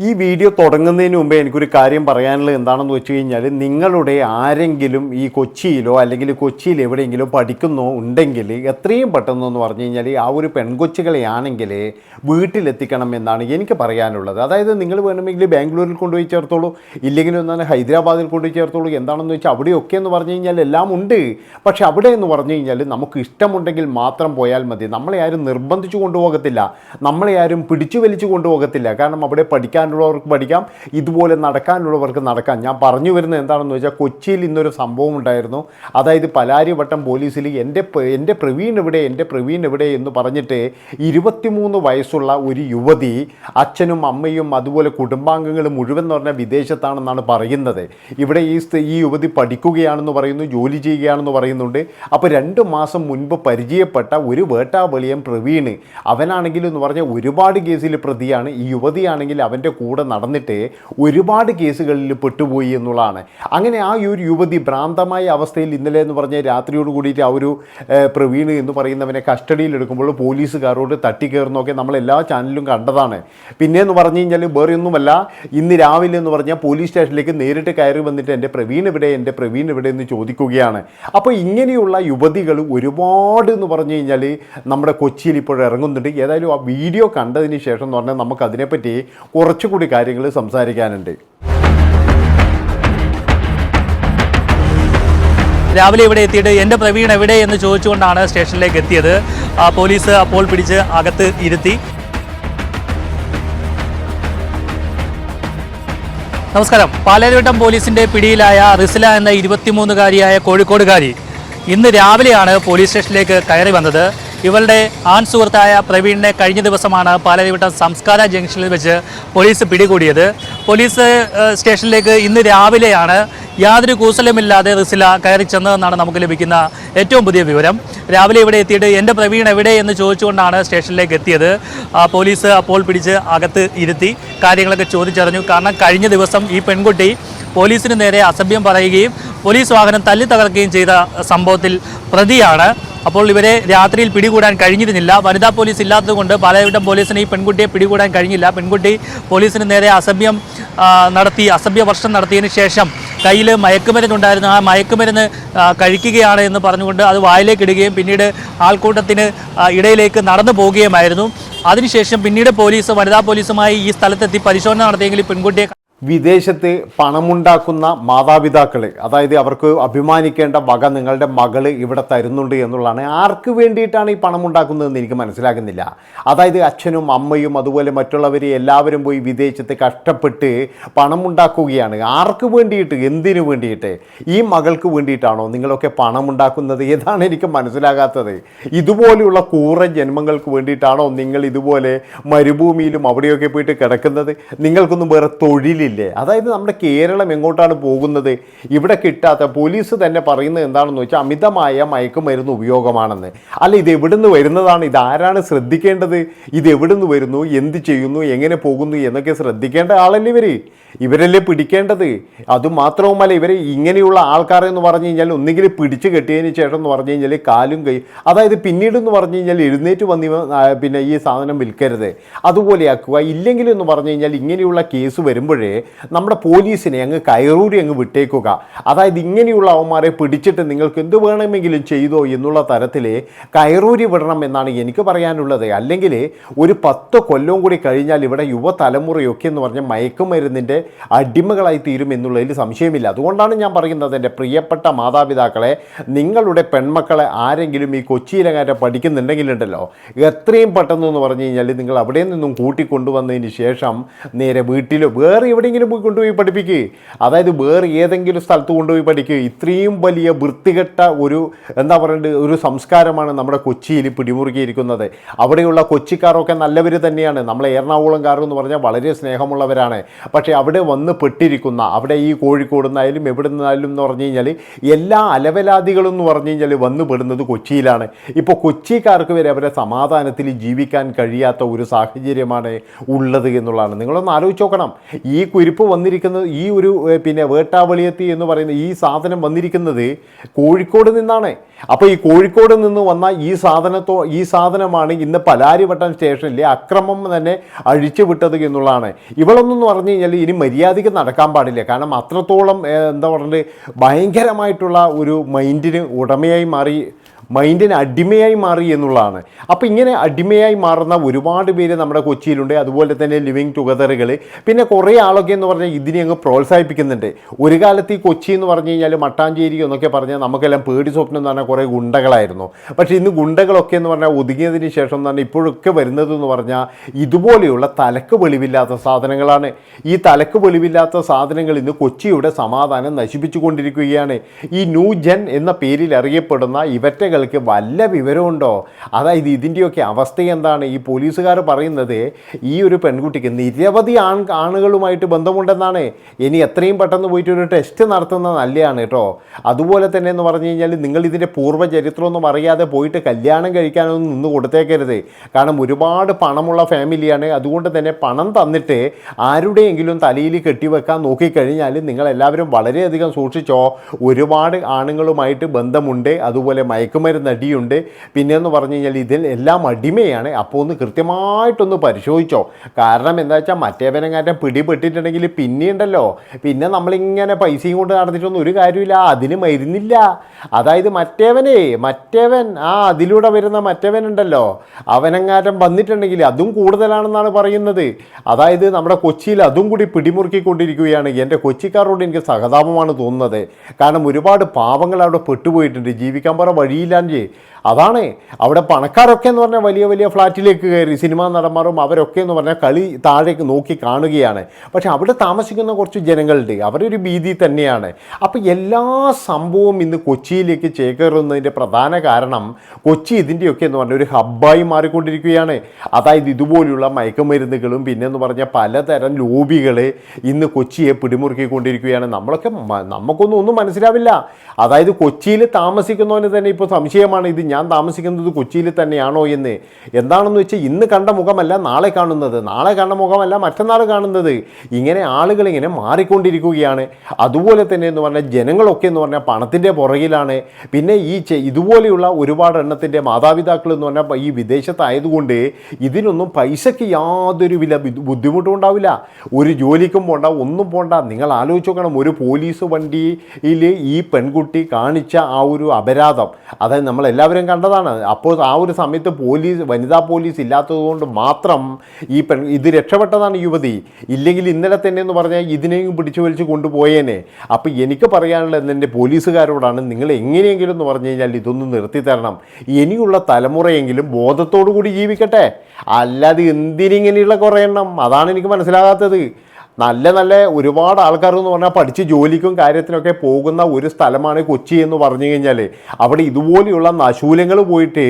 ഈ വീഡിയോ തുടങ്ങുന്നതിന് മുമ്പേ എനിക്കൊരു കാര്യം പറയാനുള്ളത് എന്താണെന്ന് വെച്ച് കഴിഞ്ഞാൽ നിങ്ങളുടെ ആരെങ്കിലും ഈ കൊച്ചിയിലോ അല്ലെങ്കിൽ കൊച്ചിയിൽ എവിടെയെങ്കിലും പഠിക്കുന്നോ ഉണ്ടെങ്കിൽ എത്രയും പെട്ടെന്ന് പറഞ്ഞു കഴിഞ്ഞാൽ ആ ഒരു പെൺകൊച്ചുകളെയാണെങ്കിൽ വീട്ടിലെത്തിക്കണം എന്നാണ് എനിക്ക് പറയാനുള്ളത്. അതായത് നിങ്ങൾ വേണമെങ്കിൽ ബാംഗ്ലൂരിൽ കൊണ്ടുപോയി ചേർത്തോളൂ ഇല്ലെങ്കിൽ ഒന്നാണ് ഹൈദരാബാദിൽ കൊണ്ടുപോയി ചേർത്തോളൂ എന്താണെന്ന് വെച്ചാൽ അവിടെയൊക്കെ എന്ന് പറഞ്ഞു കഴിഞ്ഞാൽ എല്ലാം ഉണ്ട്. പക്ഷേ അവിടെ എന്ന് പറഞ്ഞു കഴിഞ്ഞാൽ നമുക്ക് ഇഷ്ടമുണ്ടെങ്കിൽ മാത്രം പോയാൽ മതി. നമ്മളെ ആരും നിർബന്ധിച്ചു കൊണ്ടുപോകത്തില്ല. നമ്മളെ ആരും പിടിച്ചു വലിച്ചു കൊണ്ടുപോകത്തില്ല. കാരണം അവിടെ പഠിക്കാനുള്ളവർക്ക് പഠിക്കാം ഇതുപോലെ നടക്കാനുള്ളവർക്ക് നടക്കാം. ഞാൻ പറഞ്ഞു വരുന്നത് എന്താണെന്ന് വെച്ചാൽ കൊച്ചിയിൽ ഇന്നൊരു സംഭവം ഉണ്ടായിരുന്നു. അതായത് പലാരിവട്ടം പോലീസിൽ എന്റെ എന്റെ പ്രവീൺ എവിടെ എന്റെ പ്രവീൺ എവിടെ എന്ന് പറഞ്ഞിട്ട് ഇരുപത്തിമൂന്ന് വയസ്സുള്ള ഒരു യുവതി അച്ഛനും അമ്മയും അതുപോലെ കുടുംബാംഗങ്ങൾ മുഴുവൻ എന്ന് പറഞ്ഞാൽ വിദേശത്താണെന്നാണ് പറയുന്നത്. ഇവിടെ ഈ ഈ യുവതി പഠിക്കുകയാണെന്ന് പറയുന്നു ജോലി ചെയ്യുകയാണെന്ന് പറയുന്നുണ്ട്. അപ്പോൾ രണ്ട് മാസം മുൻപ് പരിചയപ്പെട്ട ഒരു വേട്ടാവളിയൻ പ്രവീൺ അവനാണെങ്കിൽ എന്ന് പറഞ്ഞാൽ ഒരുപാട് കേസിൽ പ്രതിയാണ്. ഈ യുവതിയാണെങ്കിൽ അവന്റെ കൂടെ നടന്നിട്ട് ഒരുപാട് കേസുകളിൽ പെട്ടുപോയി എന്നുള്ളതാണ്. അങ്ങനെ ആ ഒരു യുവതി ഭ്രാന്തമായ അവസ്ഥയിൽ ഇന്നലെ എന്ന് പറഞ്ഞ രാത്രിയോട് കൂടിയിട്ട് ആ ഒരു പ്രവീൺ എന്ന് പറയുന്നവനെ കസ്റ്റഡിയിൽ എടുക്കുമ്പോൾ പോലീസുകാരോട് തട്ടിക്കയറുന്നൊക്കെ നമ്മൾ എല്ലാ ചാനലിലും കണ്ടതാണ്. പിന്നെ എന്ന് പറഞ്ഞു കഴിഞ്ഞാൽ വേറെ ഒന്നുമല്ല ഇന്ന് രാവിലെ എന്ന് പറഞ്ഞാൽ പോലീസ് സ്റ്റേഷനിലേക്ക് നേരിട്ട് കയറി വന്നിട്ട് എന്റെ പ്രവീൺ ഇവിടെ എന്റെ പ്രവീൺ എവിടെ എന്ന് ചോദിക്കുകയാണ്. അപ്പോൾ ഇങ്ങനെയുള്ള യുവതികൾ ഒരുപാട് എന്ന് പറഞ്ഞു കഴിഞ്ഞാൽ നമ്മുടെ കൊച്ചിയിൽ ഇപ്പോൾ ഇറങ്ങുന്നുണ്ട്. ഏതായാലും ആ വീഡിയോ കണ്ടതിന് ശേഷം എന്ന് പറഞ്ഞാൽ നമുക്ക് അതിനെപ്പറ്റി കുറച്ചുകൂടി കാര്യങ്ങൾ സംസാരിക്കാനുണ്ട്. രാവിലെ ഇവിടെ എത്തിയിട്ട് എന്റെ പ്രവീൺ എവിടെ എന്ന് ചോദിച്ചുകൊണ്ടാണ് സ്റ്റേഷനിലേക്ക് എത്തിയത്. പോലീസ് അപ്പോൾ പിടിച്ച് അകത്ത് ഇരുത്തി. നമസ്കാരം. പാലാരിവട്ടം പോലീസിന്റെ പിടിയിലായ റിസില എന്ന ഇരുപത്തിമൂന്നുകാരിയായ കോഴിക്കോടുകാരി ഇന്ന് രാവിലെയാണ് പോലീസ് സ്റ്റേഷനിലേക്ക് കയറി വന്നത്. ഇവളുടെ ആൺ സുഹൃത്തായ പ്രവീണിനെ കഴിഞ്ഞ ദിവസമാണ് പാലാരിവട്ടം സംസ്കാര ജംഗ്ഷനിൽ വെച്ച് പോലീസ് പിടികൂടിയത്. പോലീസ് സ്റ്റേഷനിലേക്ക് ഇന്ന് രാവിലെയാണ് യാതൊരു കൂസലുമില്ലാതെ റിസില കയറി ചെന്നതെന്നാണ് നമുക്ക് ലഭിക്കുന്ന ഏറ്റവും പുതിയ വിവരം. രാവിലെ ഇവിടെ എത്തിയിട്ട് എന്റെ പ്രവീൺ എവിടെ? എന്ന് ചോദിച്ചുകൊണ്ടാണ് സ്റ്റേഷനിലേക്ക് എത്തിയത്. പോലീസ് അപ്പോൾ പിടിച്ച് അകത്ത് ഇരുത്തി കാര്യങ്ങളൊക്കെ ചോദിച്ചറിഞ്ഞു. കാരണം കഴിഞ്ഞ ദിവസം ഈ പെൺകുട്ടി പോലീസിന് നേരെ അസഭ്യം പറയുകയും പോലീസ് വാഹനം തല്ലി തകർക്കുകയും ചെയ്ത സംഭവത്തിൽ പ്രതിയാണ്. അപ്പോൾ ഇവരെ രാത്രിയിൽ പിടികൂടാൻ കഴിഞ്ഞിരുന്നില്ല. വനിതാ പോലീസ് ഇല്ലാത്തതുകൊണ്ട് പാലാരിവട്ടം പോലീസിന് ഈ പെൺകുട്ടിയെ പിടികൂടാൻ കഴിഞ്ഞില്ല. പെൺകുട്ടി പോലീസിന് നേരെ അസഭ്യം നടത്തി അസഭ്യ വർഷം നടത്തിയതിന് ശേഷം കയ്യിൽ മയക്കുമരുന്നുണ്ടായിരുന്നു. ആ മയക്കുമരുന്ന് കഴിക്കുകയാണ് എന്ന് പറഞ്ഞുകൊണ്ട് അത് വായിലേക്ക് ഇടുകയും പിന്നീട് ആൾക്കൂട്ടത്തിന് ഇടയിലേക്ക് നടന്നു പോവുകയുമായിരുന്നു അതിനുശേഷം പിന്നീട് പോലീസ് വനിതാ പോലീസുമായി ഈ സ്ഥലത്തെത്തി പരിശോധന നടത്തിയെങ്കിൽ പെൺകുട്ടിയെ വിദേശത്ത് പണമുണ്ടാക്കുന്ന മാതാപിതാക്കൾ അതായത് അവർക്ക് അഭിമാനിക്കേണ്ട വക നിങ്ങളുടെ മകൾ ഇവിടെ തരുന്നുണ്ട് എന്നുള്ളതാണ്. ആർക്ക് വേണ്ടിയിട്ടാണ് ഈ പണം ഉണ്ടാക്കുന്നതെന്ന് എനിക്ക് മനസ്സിലാകുന്നില്ല. അതായത് അച്ഛനും അമ്മയും അതുപോലെ മറ്റുള്ളവർ എല്ലാവരും പോയി വിദേശത്ത് കഷ്ടപ്പെട്ട് പണം ഉണ്ടാക്കുകയാണ് ആർക്ക് വേണ്ടിയിട്ട്? എന്തിനു വേണ്ടിയിട്ട്? ഈ മകൾക്ക് വേണ്ടിയിട്ടാണോ നിങ്ങളൊക്കെ പണം ഉണ്ടാക്കുന്നത് ഏതാണ് എനിക്ക് മനസ്സിലാകാത്തത്. ഇതുപോലെയുള്ള കൂറ ജന്മങ്ങൾക്ക് വേണ്ടിയിട്ടാണോ നിങ്ങൾ ഇതുപോലെ മരുഭൂമിയിലും അവിടെയൊക്കെ പോയിട്ട് കിടക്കുന്നത്? നിങ്ങൾക്കൊന്നും വേറെ തൊഴിലില്ലേ അതായത് നമ്മുടെ കേരളം എങ്ങോട്ടാണ് പോകുന്നത്? ഇവിടെ കിട്ടാത്ത പോലീസ് തന്നെ പറയുന്നത് എന്താണെന്ന് വെച്ചാൽ അമിതമായ മയക്കുമരുന്ന് ഉപയോഗമാണെന്ന്. അല്ല ഇത് എവിടുന്ന് വരുന്നതാണ്? ഇത് ആരാണ് ശ്രദ്ധിക്കേണ്ടത്? ഇത് എവിടുന്ന് വരുന്നു? എന്ത് ചെയ്യുന്നു? എങ്ങനെ പോകുന്നു? എന്നൊക്കെ ശ്രദ്ധിക്കേണ്ട ആളല്ലേ ഇവർ ഇവരല്ലേ പിടിക്കേണ്ടത്? അതുമാത്രവുമല്ല ഇവർ ഇങ്ങനെയുള്ള ആൾക്കാരെന്ന് പറഞ്ഞു കഴിഞ്ഞാൽ ഒന്നുകിൽ പിടിച്ചു കെട്ടിയതിന് ശേഷം എന്ന് പറഞ്ഞു കഴിഞ്ഞാൽ കാലും കൈ അതായത് പിന്നീട് എന്ന് പറഞ്ഞു കഴിഞ്ഞാൽ എഴുന്നേറ്റ് വന്നി പിന്നെ ഈ സാധനം വിൽക്കരുത്. അതുപോലെയാക്കുക ഇല്ലെങ്കിലും എന്ന് പറഞ്ഞു കഴിഞ്ഞാൽ ഇങ്ങനെയുള്ള കേസ് വരുമ്പോഴേ നമ്മുടെ പോലീസിനെ അങ്ങ് കയറൂരി അങ്ങ് വിട്ടേക്കുക. അതായത് ഇങ്ങനെയുള്ള അവന്മാരെ പിടിച്ചിട്ട് നിങ്ങൾക്ക് എന്ത് വേണമെങ്കിലും ചെയ്തോ എന്നുള്ള തരത്തിൽ കയറൂരി വിടണം എന്നാണ് എനിക്ക് പറയാനുള്ളത്. അല്ലെങ്കിൽ ഒരു പത്ത് കൊല്ലവും കൂടി കഴിഞ്ഞാൽ ഇവിടെ യുവതലമുറയൊക്കെ എന്ന് പറഞ്ഞാൽ മയക്കുമരുന്നിന്റെ അടിമകളായി തീരും എന്നുള്ളതിൽ സംശയമില്ല. അതുകൊണ്ടാണ് ഞാൻ പറയുന്നത് എന്റെ പ്രിയപ്പെട്ട മാതാപിതാക്കളെ നിങ്ങളുടെ പെൺമക്കളെ ആരെങ്കിലും ഈ കൊച്ചിയിലങ്ങാറ്റം പഠിക്കുന്നുണ്ടെങ്കിലുണ്ടല്ലോ എത്രയും പെട്ടെന്ന് എന്ന് പറഞ്ഞു കഴിഞ്ഞാൽ നിങ്ങൾ അവിടെ നിന്നും കൂട്ടിക്കൊണ്ടുവന്നതിന് ശേഷം നേരെ വീട്ടിലോ വേറെ എവിടെയെങ്കിലും പോയി കൊണ്ടുപോയി പഠിപ്പിക്കുക അതായത് വേറെ ഏതെങ്കിലും സ്ഥലത്ത് കൊണ്ടുപോയി പഠിക്കുക ഇത്രയും വലിയ വൃത്തികെട്ട ഒരു എന്താ പറയേണ്ടത് ഒരു സംസ്കാരമാണ് നമ്മുടെ കൊച്ചിയിൽ പിടിമുറുക്കിയിരിക്കുന്നത്. അവിടെയുള്ള കൊച്ചിക്കാരൊക്കെ നല്ലവർ തന്നെയാണ്. നമ്മളെ എറണാകുളംകാർ എന്ന് പറഞ്ഞാൽ വളരെ സ്നേഹമുള്ളവരാണ്. പക്ഷേ അവിടെ വന്ന് പെട്ടിരിക്കുന്ന അവിടെ ഈ കോഴിക്കോട് നിന്നായാലും എവിടെ നിന്നായാലും എന്ന് പറഞ്ഞു കഴിഞ്ഞാൽ എല്ലാ അലവലാദികളും എന്ന് പറഞ്ഞു കഴിഞ്ഞാൽ വന്ന് പെടുന്നത് കൊച്ചിയിലാണ്. ഇപ്പോൾ കൊച്ചിക്കാർക്ക് വരെ അവരെ സമാധാനത്തിൽ ജീവിക്കാൻ കഴിയാത്ത ഒരു സാഹചര്യമാണ് ഉള്ളത് എന്നുള്ളതാണ്. നിങ്ങളൊന്ന് ആലോചിച്ച് നോക്കണം. ഈ കുരിപ്പ് വന്നിരിക്കുന്നത് ഈ ഒരു പിന്നെ വേട്ടാവളിയത്തി എന്ന് പറയുന്ന ഈ സാധനം വന്നിരിക്കുന്നത് കോഴിക്കോട് നിന്നാണ്. അപ്പോൾ ഈ കോഴിക്കോട് നിന്ന് വന്ന ഈ സാധനത്തോ ഈ സാധനമാണ് ഇന്ന് പലാരിവട്ടം സ്റ്റേഷനിലെ അക്രമം തന്നെ അഴിച്ചു വിട്ടത് എന്നുള്ളതാണ്. ഇവളൊന്നും പറഞ്ഞു കഴിഞ്ഞാൽ ഇനി മര്യാദയ്ക്ക് നടക്കാൻ പാടില്ല. കാരണം അത്രത്തോളം എന്താ പറയുന്നത് ഭയങ്കരമായിട്ടുള്ള ഒരു മൈൻഡിന് ഉടമയായി മാറി മൈൻഡിന് അടിമയായി മാറി എന്നുള്ളതാണ്. അപ്പോൾ ഇങ്ങനെ അടിമയായി മാറുന്ന ഒരുപാട് പേര് നമ്മുടെ കൊച്ചിയിലുണ്ട്. അതുപോലെ തന്നെ ലിവിങ് ടുഗദറുകൾ പിന്നെ കുറേ ആളൊക്കെ എന്ന് പറഞ്ഞാൽ ഇതിനെ അങ്ങ് പ്രോത്സാഹിപ്പിക്കുന്നുണ്ട്. ഒരു കാലത്ത് ഈ കൊച്ചി എന്ന് പറഞ്ഞു കഴിഞ്ഞാൽ മട്ടാഞ്ചേരി എന്നൊക്കെ പറഞ്ഞാൽ നമുക്കെല്ലാം പേടി സ്വപ്നം എന്ന് പറഞ്ഞാൽ കുറേ ഗുണ്ടകളായിരുന്നു. പക്ഷേ ഇന്ന് ഗുണ്ടകളൊക്കെ എന്ന് പറഞ്ഞാൽ ഒതുങ്ങിയതിന് ശേഷം എന്ന് പറഞ്ഞാൽ ഇപ്പോഴൊക്കെ വരുന്നത് എന്ന് പറഞ്ഞാൽ ഇതുപോലെയുള്ള തലക്ക് വെളിവില്ലാത്ത സാധനങ്ങളാണ്. ഈ തലക്ക് വെളിവില്ലാത്ത സാധനങ്ങൾ ഇന്ന് കൊച്ചിയുടെ സമാധാനം നശിപ്പിച്ചുകൊണ്ടിരിക്കുകയാണ്. ഈ ന്യൂ ജെൻ എന്ന പേരിൽ അറിയപ്പെടുന്ന ഇവറ്റകൾക്ക് വല്ല വിവരമുണ്ടോ? അതായത് ഇതിന്റെയൊക്കെ അവസ്ഥ എന്താണ്? ഈ പോലീസുകാർ പറയുന്നത് ഈ ഒരു പെൺകുട്ടിക്ക് നിരവധി ആൺ ആണുകളുമായിട്ട് ബന്ധമുണ്ടെന്നാണ്. ഇനി എത്രയും പെട്ടെന്ന് പോയിട്ട് ഒരു ടെസ്റ്റ് നടത്തുന്നത് നല്ലതാണ് കേട്ടോ. അതുപോലെ തന്നെ എന്ന് പറഞ്ഞു കഴിഞ്ഞാൽ നിങ്ങൾ ഇതിന്റെ പൂർവ ചരിത്രമൊന്നും അറിയാതെ പോയിട്ട് കല്യാണം കഴിക്കാനൊന്നും നിന്ന് കൊടുത്തേക്കരുത്. കാരണം ഒരുപാട് പണമുള്ള ഫാമിലിയാണ്. അതുകൊണ്ട് തന്നെ പണം തന്നിട്ട് ആരുടെയെങ്കിലും തലയിൽ കെട്ടിവെക്കാൻ നോക്കിക്കഴിഞ്ഞാൽ നിങ്ങളെല്ലാവരും വളരെയധികം സൂക്ഷിച്ചോ? ഒരുപാട് ആണുങ്ങളുമായിട്ട് ബന്ധമുണ്ട്. അതുപോലെ മയക്കുമരുന്ന് അടിയുണ്ട്. പിന്നെയെന്ന് പറഞ്ഞു കഴിഞ്ഞാൽ ഇതിൽ എല്ലാം അടിമയാണ്. അപ്പോൾ ഒന്ന് കൃത്യമായിട്ടൊന്ന് പരിശോധിച്ചോ. കാരണം എന്താ വെച്ചാൽ മറ്റേവനങ്ങാറ്റം പിടിപെട്ടിട്ടുണ്ടെങ്കിൽ പിന്നെയുണ്ടല്ലോ പിന്നെ നമ്മളിങ്ങനെ പൈസയും കൊണ്ട് നടന്നിട്ടൊന്നും ഒരു കാര്യമില്ല അതിന് മരുന്നില്ല. അതായത് മറ്റേവനേ മറ്റേവൻ ആ അതിലൂടെ വരുന്ന മറ്റേവനുണ്ടല്ലോ. അവനെങ്ങാറ്റം വന്നിട്ടുണ്ടെങ്കിൽ അതും കൂടുതലാണെന്നാണ് പറയുന്നത്. അതായത് നമ്മുടെ കൊച്ചിയിൽ അതും കൂടി പിടിമുറുക്കിക്കൊണ്ടിരിക്കുകയാണ്. എന്റെ കൊച്ചിക്കാരോട് എനിക്ക് സഹതാപമാണ് തോന്നുന്നത്. കാരണം ഒരുപാട് പാവങ്ങൾ അവിടെ പെട്ടുപോയിട്ടുണ്ട്. ജീവിക്കാൻ പറ വഴിയില്ലാഞ്ചേ അതാണ് അവിടെ പണക്കാരൊക്കെ എന്ന് പറഞ്ഞാൽ വലിയ വലിയ ഫ്ലാറ്റിലേക്ക് കയറി സിനിമാ നടന്മാരും അവരൊക്കെ എന്ന് പറഞ്ഞാൽ കളി താഴേക്ക് നോക്കി കാണുകയാണ്. പക്ഷെ അവിടെ താമസിക്കുന്ന കുറച്ച് ജനങ്ങളുണ്ട്. അവരൊരു ഭീതി തന്നെയാണ്. അപ്പോൾ എല്ലാ സംഭവവും ഇന്ന് കൊച്ചിയിലേക്ക് ചേക്കേറുന്നതിന്റെ പ്രധാന കാരണം കൊച്ചി ഇതിന്റെയൊക്കെ എന്ന് പറഞ്ഞാൽ ഒരു ഹബ്ബായി മാറിക്കൊണ്ടിരിക്കുകയാണ്. അതായത് ഇതുപോലെയുള്ള മയക്കുമരുന്നുകളും പിന്നെന്ന് പറഞ്ഞാൽ പലതരം ലോബികൾ ഇന്ന് കൊച്ചിയെ പിടിമുറുക്കിക്കൊണ്ടിരിക്കുകയാണ്. നമ്മളൊക്കെ നമുക്കൊന്നും ഒന്നും മനസ്സിലാവില്ല. അതായത് കൊച്ചിയിൽ താമസിക്കുന്നവന് തന്നെ ഇപ്പോൾ സംശയമാണ് ഇത്. ഞാൻ താമസിക്കുന്നത് കൊച്ചിയിൽ തന്നെയാണോ എന്ന്. എന്താണെന്ന് വെച്ചാൽ ഇന്ന് കണ്ട മുഖമല്ല നാളെ കാണുന്നത്. നാളെ കണ്ട മുഖമല്ല മറ്റന്നാൾ കാണുന്നത്. ഇങ്ങനെ ആളുകൾ ഇങ്ങനെ മാറിക്കൊണ്ടിരിക്കുകയാണ്. അതുപോലെ തന്നെ എന്ന് പറഞ്ഞാൽ ജനങ്ങളൊക്കെ എന്ന് പറഞ്ഞാൽ പണത്തിന്റെ പുറകിലാണ്. പിന്നെ ഈ ഇതുപോലെയുള്ള ഒരുപാട് എണ്ണത്തിന്റെ മാതാപിതാക്കൾ എന്ന് പറഞ്ഞാൽ ഈ വിദേശത്തായതുകൊണ്ട് ഇതിനൊന്നും പൈസയ്ക്ക് യാതൊരു വില ബുദ്ധി- ബുദ്ധിമുട്ടും ഉണ്ടാവില്ല. ഒരു ജോലിക്കും പോണ്ട ഒന്നും പോണ്ട. നിങ്ങൾ ആലോചിച്ച് നോക്കണം ഒരു പോലീസ് വണ്ടിയിൽ ഈ പെൺകുട്ടി കാണിച്ച ആ ഒരു അപരാധം. അതായത് നമ്മളെല്ലാവരും കണ്ടതാണ്. അപ്പോൾ ആ ഒരു സമയത്ത് പോലീസ് വനിതാ പോലീസ് ഇല്ലാത്തതുകൊണ്ട് മാത്രം ഈ പെൺ ഇത് രക്ഷപ്പെട്ടതാണ് യുവതി. ഇല്ലെങ്കിൽ ഇന്നലെ തന്നെ എന്ന് പറഞ്ഞാൽ ഇതിനെയും പിടിച്ചു വലിച്ച് കൊണ്ടുപോയേനെ. അപ്പോൾ എനിക്ക് പറയാനുള്ളത് എന്റെ പോലീസുകാരോടാണ് നിങ്ങൾ എങ്ങനെയെങ്കിലും എന്ന് പറഞ്ഞു കഴിഞ്ഞാൽ ഇതൊന്ന് നിർത്തി തരണം. ഇനിയുള്ള തലമുറയെങ്കിലും ബോധത്തോടു കൂടി ജീവിക്കട്ടെ. അല്ലാതെ എന്തിനിങ്ങനെയുള്ള കുറേ എണ്ണം അതാണ് എനിക്ക് മനസ്സിലാകാത്തത്. നല്ല നല്ല ഒരുപാട് ആൾക്കാർ എന്ന് പറഞ്ഞാൽ പഠിച്ച് ജോലിക്കും കാര്യത്തിനൊക്കെ പോകുന്ന ഒരു സ്ഥലമാണ് കൊച്ചി എന്ന് പറഞ്ഞു കഴിഞ്ഞാൽ അവിടെ ഇതുപോലെയുള്ള നശൂലങ്ങൾ പോയിട്ട്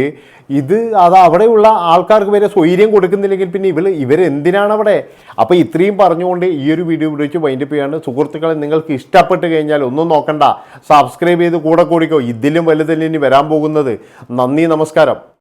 ഇത് അത് അവിടെയുള്ള ആൾക്കാർക്ക് വരെ സ്വൈര്യം കൊടുക്കുന്നില്ലെങ്കിൽ പിന്നെ ഇവർ ഇവരെന്തിനാണ് അവിടെ? അപ്പോൾ ഇത്രയും പറഞ്ഞുകൊണ്ട് ഈ ഒരു വീഡിയോ വിളിച്ച് വൈൻഡപ്പ് ചെയ്യാണ്. സുഹൃത്തുക്കളെ നിങ്ങൾക്ക് ഇഷ്ടപ്പെട്ട് കഴിഞ്ഞാൽ ഒന്നും നോക്കണ്ട. സബ്സ്ക്രൈബ് ചെയ്ത് കൂടെ കൂടിക്കോ. ഇതിലും വലുതല്ലേ ഇനി വരാൻ പോകുന്നത്. നന്ദി നമസ്കാരം.